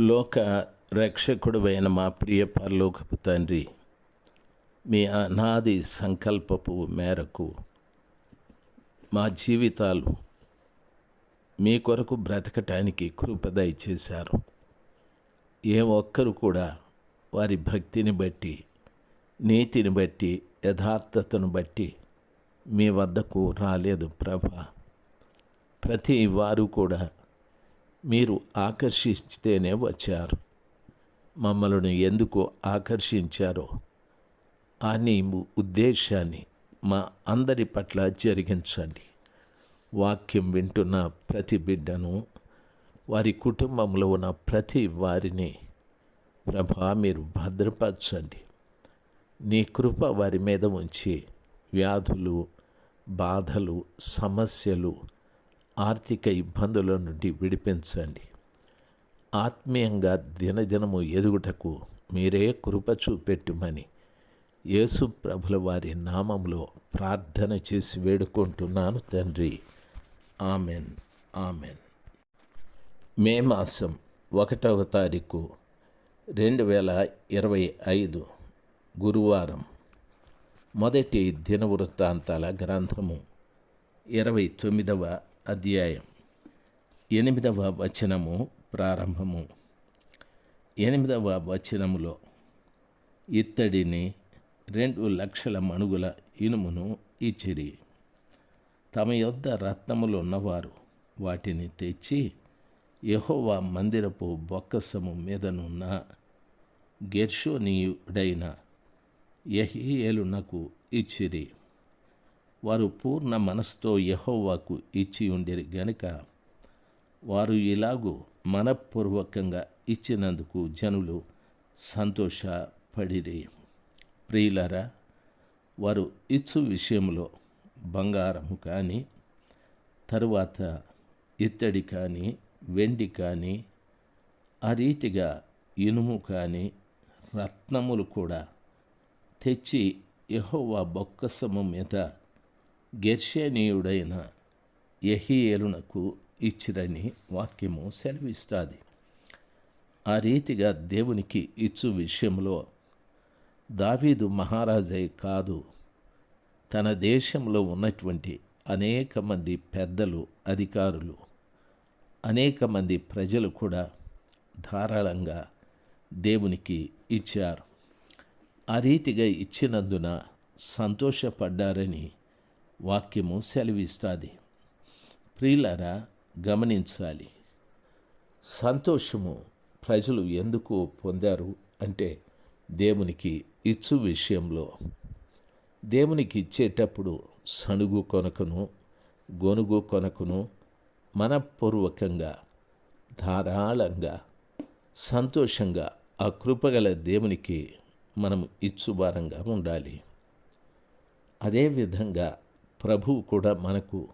లోక రక్షకుడువైన మా ప్రియ పరలోకపు తండ్రి మీ అనాది సంకల్పపు మేరకు మా జీవితాలు మీ కొరకు బ్రతకటానికి కృపదయ చేశారు ఏ ఒక్కరు కూడా వారి భక్తిని బట్టి నీతిని బట్టి యథార్థతను బట్టి మీ వద్దకు రాలేదు ప్రభ. ప్రతి వారు కూడా మీరు ఆకర్షిస్తేనే వచ్చారు. మమ్మల్ని ఎందుకు ఆకర్షించారో ఆ నీ ఉద్దేశాన్ని మా అందరి పట్ల జరిగించండి. వాక్యం వింటున్న ప్రతి బిడ్డను వారి కుటుంబంలో ఉన్న ప్రతి వారిని ప్రభా మీరు భద్రపరచండి. నీ కృప వారి మీద ఉంచి వ్యాధులు బాధలు సమస్యలు ఆర్థిక ఇబ్బందుల నుండి విడిపించండి. ఆత్మీయంగా దినదినము ఎదుగుటకు మీరే కృప చూపెట్టుమని యేసు ప్రభుల వారి నామంలో ప్రార్థన చేసి వేడుకుంటున్నాను తండ్రి. ఆమెన్. ఆమెన్. మే మాసం ఒకటవ తారీఖు రెండు వేల ఇరవై ఐదు గురువారం. మొదటి దినవృత్తాంతాల గ్రంథము ఇరవై తొమ్మిదవ అధ్యాయం ఎనిమిదవ వచనము ప్రారంభము. ఎనిమిదవ వచనములో ఇత్తడిని రెండు లక్షల మణుగుల ఇనుమును ఇచ్చిరి. తమ యొద్ద రత్నములు ఉన్నవారు వాటిని తెచ్చి యహోవా మందిరపు బొక్కసము మీదనున్న గెర్షోనీయుడైన యహియేలునకు ఇచ్చిరి. వారు పూర్ణ మనస్తో యహోవాకు ఇచ్చి ఉండేది గనుక వారు ఇలాగూ మనపూర్వకంగా ఇచ్చినందుకు జనులు సంతోషపడిరి. ప్రియులరా వారు ఇచ్చు విషయంలో బంగారము కానీ తరువాత ఇత్తడి కానీ వెండి కానీ ఆ రీతిగా ఇనుము కానీ రత్నములు కూడా తెచ్చి యహోవా బొక్కసము మీద గెర్షనీయుడైన యహియేలునకు ఇచ్చిరని వాక్యము సెలవిస్తుంది. ఆ రీతిగా దేవునికి ఇచ్చు విషయంలో దావీదు మహారాజై కాదు తన దేశంలో ఉన్నటువంటి అనేక మంది పెద్దలు అధికారులు అనేక మంది ప్రజలు కూడా ధారాళంగా దేవునికి ఇచ్చారు. ఆ రీతిగా ఇచ్చినందున సంతోషపడ్డారని వాక్యము సెలవిస్తుంది. ప్రియులరా గమనించాలి. సంతోషము ప్రజలు ఎందుకు పొందారు అంటే దేవునికి ఇచ్చు విషయంలో. దేవునికి ఇచ్చేటప్పుడు సణుగు కొనకును గొనుగు కొనకును మనపూర్వకంగా ధారాళంగా సంతోషంగా ఆ కృపగల దేవునికి మనం ఇచ్చుబారంగా ఉండాలి. అదేవిధంగా ప్రభువు కూడా మనకు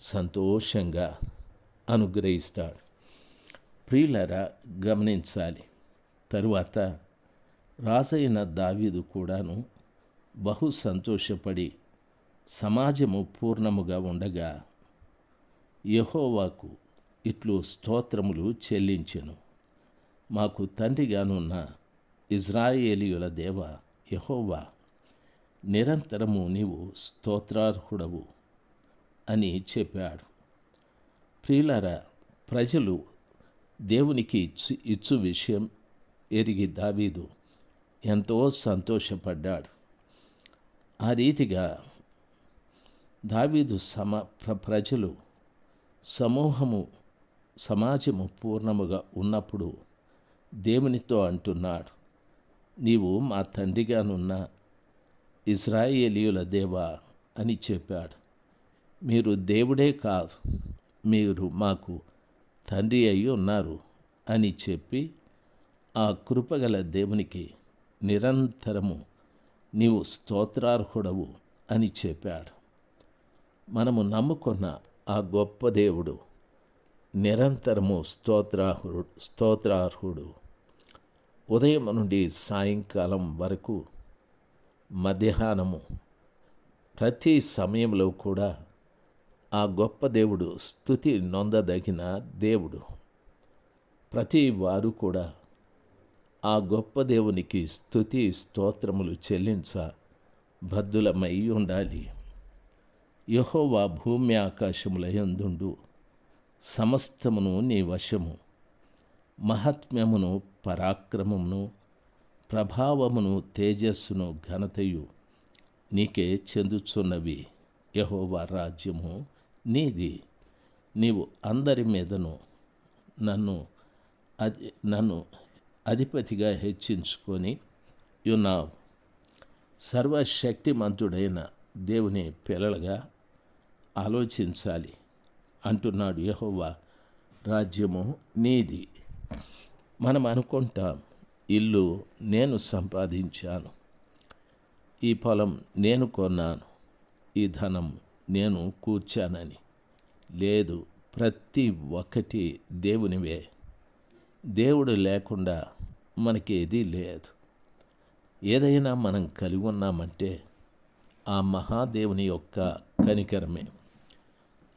సంతోషంగా అనుగ్రహిస్తాడు. ప్రియులరా గమనించాలి. తరువాత రాజైన దావీదు కూడాను బహు సంతోషపడి సమాజము పూర్ణముగా ఉండగా యహోవాకు ఇట్లు స్తోత్రములు చెల్లించెను. మాకు తండ్రిగానున్న ఇజ్రాయేలీయుల దేవ యహోవా నిరంతరము నీవు స్తోత్రార్హుడవు అని చెప్పాడు. ప్రియులారా ప్రజలు దేవునికి ఇచ్చు ఇచ్చు విషయం ఎరిగి దావీదు ఎంతో సంతోషపడ్డాడు. ఆ రీతిగా దావీదు సమ ప్ర ప్రజలు సమూహము సమాజము పూర్ణముగా ఉన్నప్పుడు దేవునితో అంటున్నాడు నీవు మా తండ్రిగానున్న ఇజ్రాయేలీయుల దేవా అని చెప్పాడు. మీరు దేవుడే కాదు మీరు మాకు తండ్రి అయి ఉన్నారు అని చెప్పి ఆ కృపగల దేవునికి నిరంతరము నీవు స్తోత్రార్హుడవు అని చెప్పాడు. మనము నమ్ముకున్న ఆ గొప్ప దేవుడు నిరంతరము స్తోత్రార్హుడు స్తోత్రార్హుడు. ఉదయం నుండి సాయంకాలం వరకు మధ్యాహ్నము. ప్రతి సమయంలో కూడా ఆ గొప్ప దేవుడు స్థుతి నొందదగిన దేవుడు. ప్రతి వారు కూడా ఆ గొప్ప దేవునికి స్థుతి స్తోత్రములు చెల్లించ బద్దులమై ఉండాలి. యహోవా భూమి ఆకాశముల ఎందుండు సమస్తమును నీ వశము. మహాత్మ్యమును పరాక్రమమును ప్రభావమును తేజస్సును ఘనతయు నీకే చెందుచున్నవి. యహోవా రాజ్యము నీది. నీవు అందరి మీదను నన్ను అది నన్ను అధిపతిగా హెచ్చించుకొని ఉన్నావు. సర్వశక్తిమంతుడైన దేవుని పిల్లలుగా ఆలోచించాలి అంటున్నాడు యహోవా రాజ్యము నీది. మనం అనుకుంటాం ఇల్లు నేను సంపాదించాను. ఈ పొలం నేను కొన్నాను. ఈ ధనం నేను కూర్చానని. లేదు ప్రతి ఒక్కటి దేవునివే. దేవుడు లేకుండా మనకి ఏదీ లేదు. ఏదైనా మనం కలిగి ఉన్నామంటే ఆ మహాదేవుని యొక్క కనికరమే.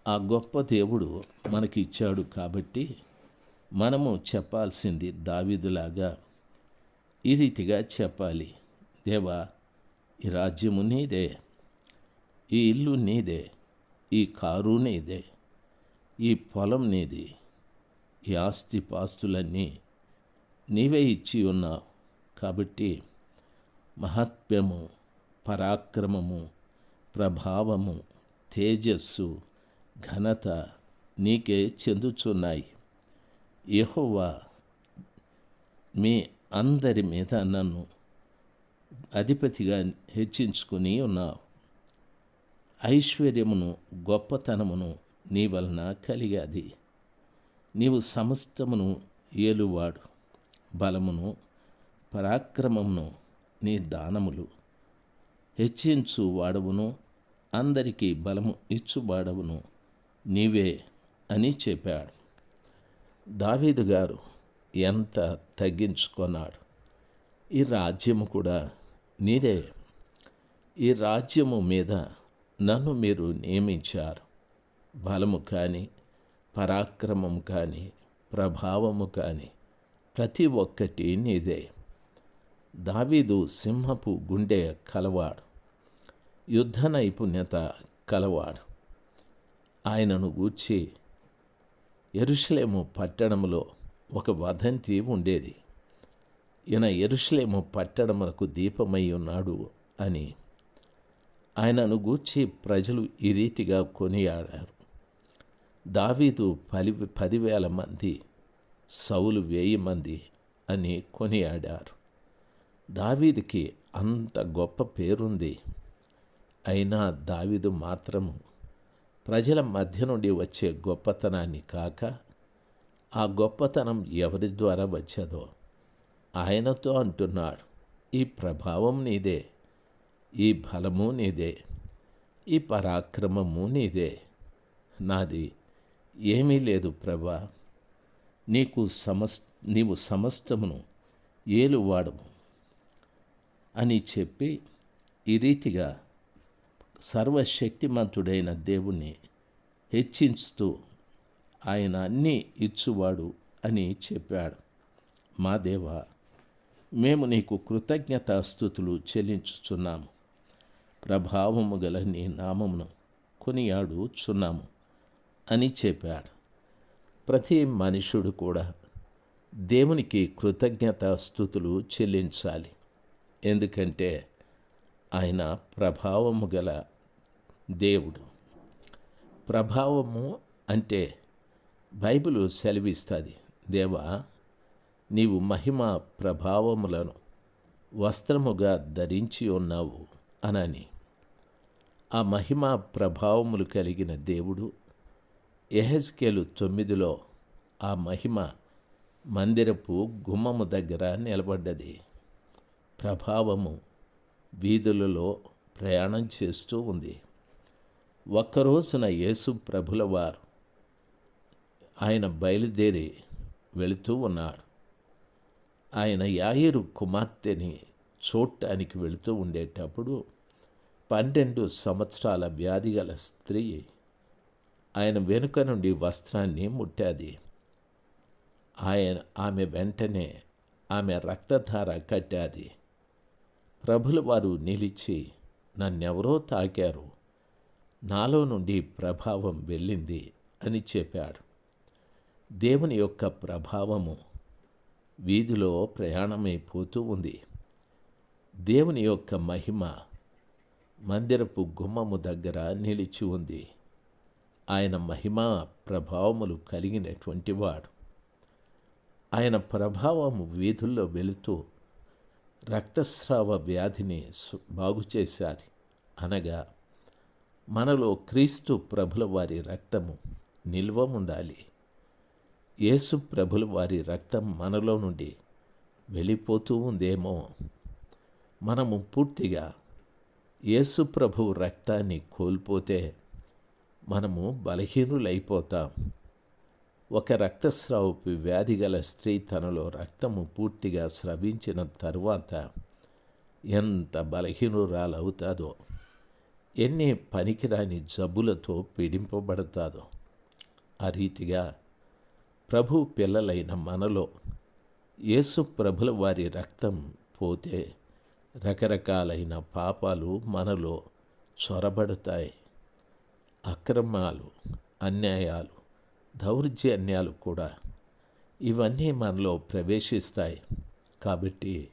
ఆ గొప్ప దేవుడు మనకి ఇచ్చాడు కాబట్టి మనము చెప్పాల్సింది దావిదులాగా ఈ రీతిగా చెప్పాలి దేవా ఈ రాజ్యము నీదే ఈ ఇల్లు నీదే ఈ కారు నీదే ఈ పొలం నీది ఈ ఆస్తి పాస్తులన్నీ నీవే ఇచ్చి ఉన్నావు కాబట్టి మహాత్మ్యము పరాక్రమము ప్రభావము తేజస్సు ఘనత నీకే చెందుచున్నాయి యహోవా మీ అందరి మీద నన్ను అధిపతిగా హెచ్చించుకుని ఉన్నావు. ఐశ్వర్యమును గొప్పతనమును నీ వలన కలిగాది. నీవు సమస్తమును ఏలువాడు. బలమును పరాక్రమమును నీ దానములు. హెచ్చించు వాడవును అందరికీ బలము ఇచ్చువాడవును నీవే అని చెప్పాడు. దావీదు గారు ఎంత తగ్గించుకున్నాడు? ఈ రాజ్యము కూడా నీదే. ఈ రాజ్యము మీద నన్ను మీరు నియమించారు. బలము కానీ పరాక్రమము కానీ ప్రభావము కానీ ప్రతి ఒక్కటి నీదే. దావీదు సింహపు గుండె కలవాడు. యుద్ధ నైపుణ్యత కలవాడు. ఆయనను గూర్చి ఎరుషలేము పట్టణంలో ఒక వదంతి ఉండేది. ఈయన ఎరుషలేము పట్టడములకు దీపమై ఉన్నాడు అని ఆయనను గూర్చి ప్రజలు ఈ రీతిగా కొనియాడారు. దావీదు పది పదివేల మంది సౌలు వేయి మంది అని కొనియాడారు. దావీదికి అంత గొప్ప పేరుంది. అయినా దావీదు మాత్రము ప్రజల మధ్య నుండి వచ్చే గొప్పతనాన్ని కాక ఆ గొప్పతనం ఎవరి ద్వారా వచ్చేదో ఆయనతో అంటున్నాడు. ఈ ప్రభావం నీదే ఈ బలము నీదే ఈ పరాక్రమము నీదే. నాది ఏమీ లేదు ప్రభా. నీకు సమస్ నీవు సమస్తమును ఏలువాడము అని చెప్పి ఈ రీతిగా సర్వశక్తిమంతుడైన దేవుణ్ణి హెచ్చించుతూ ఆయన అన్నీ ఇచ్చువాడు అని చెప్పాడు. మా దేవ మేము నీకు కృతజ్ఞతాస్థుతులు చెల్లించుచున్నాము. ప్రభావము గల నీ నామమును కొనియాడుచున్నాము అని చెప్పాడు. ప్రతి మనుషుడు కూడా దేవునికి కృతజ్ఞతాస్థుతులు చెల్లించాలి. ఎందుకంటే ఆయన ప్రభావము గల దేవుడు. ప్రభావము అంటే బైబిల్ సెలవిస్తుంది. దేవా నీవు మహిమ ప్రభావములను వస్త్రముగా ధరించి ఉన్నావు అనని. ఆ మహిమ ప్రభావములు కలిగిన దేవుడు ఎహెజ్కేలు తొమ్మిదిలో ఆ మహిమ మందిరపు గుమ్మము దగ్గర నిలబడ్డది. ప్రభావము వీధులలో ప్రయాణం చేస్తూ ఉంది. ఒక్కరోజున యేసు ప్రభుల వారు ఆయన బయలుదేరి వెళుతూ ఉన్నాడు. ఆయన యాయిరు కుమార్తెని చూడటానికి వెళుతూ ఉండేటప్పుడు పన్నెండు సంవత్సరాల వ్యాధి గల స్త్రీ ఆయన వెనుక నుండి వస్త్రాన్ని ముట్టాది. ఆయన ఆమె వెంటనే ఆమె రక్తధార కట్టాది. ప్రభుల వారు నిలిచి నన్నెవరో తాకారు. నాలో నుండి ప్రభావం వెళ్ళింది అని చెప్పాడు. దేవుని యొక్క ప్రభావము వీధిలో ప్రయాణమైపోతూ ఉంది. దేవుని యొక్క మహిమ మందిరపు గుమ్మము దగ్గర నిలిచి ఉంది. ఆయన మహిమ ప్రభావములు కలిగినటువంటి వాడు. ఆయన ప్రభావము వీధుల్లో వెళుతూ రక్తస్రావ వ్యాధిని బాగు చేశాది. అనగా మనలో క్రీస్తు ప్రభుల వారి రక్తము నిల్వ ఉండాలి. యేసు ప్రభులు వారి రక్తం మనలో నుండి వెళ్ళిపోతూ ఉందేమో. మనము పూర్తిగా యేసు ప్రభువు రక్తాన్ని కోల్పోతే మనము బలహీనులైపోతాం. ఒక రక్తస్రావపు వ్యాధి గల స్త్రీ తనలో రక్తము పూర్తిగా స్రవించిన తరువాత ఎంత బలహీనురాలవుతాదో ఎన్ని పనికిరాని జబ్బులతో పీడింపబడతాదో ఆ రీతిగా ప్రభు పిల్లలైన మనలో యేసు ప్రభుల వారి రక్తం పోతే రకరకాలైన పాపాలు మనలో చొరబడతాయి. అక్రమాలు అన్యాయాలు దౌర్జన్యాలు కూడా ఇవన్నీ మనలో ప్రవేశిస్తాయి. కాబట్టి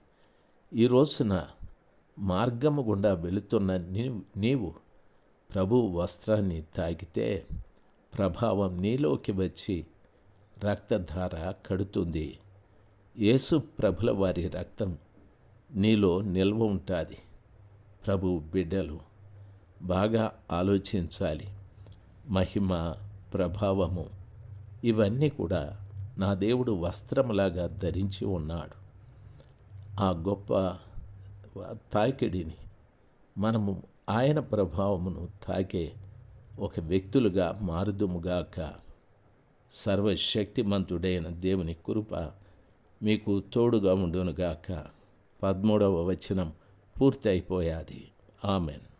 ఈ రోజున మార్గము గుండా వెళుతున్న నీవు నీవు ప్రభు వస్త్రాన్ని తాకితే ప్రభావం నీలోకి వచ్చి రక్తధార కడుతుంది. యేసు ప్రభుల వారి రక్తం నీలో నిల్వ ఉంటుంది. ప్రభు బిడ్డలు బాగా ఆలోచించాలి. మహిమ ప్రభావము ఇవన్నీ కూడా నా దేవుడు వస్త్రములాగా ధరించి ఉన్నాడు. ఆ గొప్ప తాకిడిని మనము ఆయన ప్రభావమును తాకే ఒక వ్యక్తులుగా మారుదుముగాక సర్వశక్తిమంతుడైన దేవుని కృప మీకు తోడుగా ఉండునుగాక. పదమూడవ వచనం పూర్తి అయిపోయాది ఆమెన్.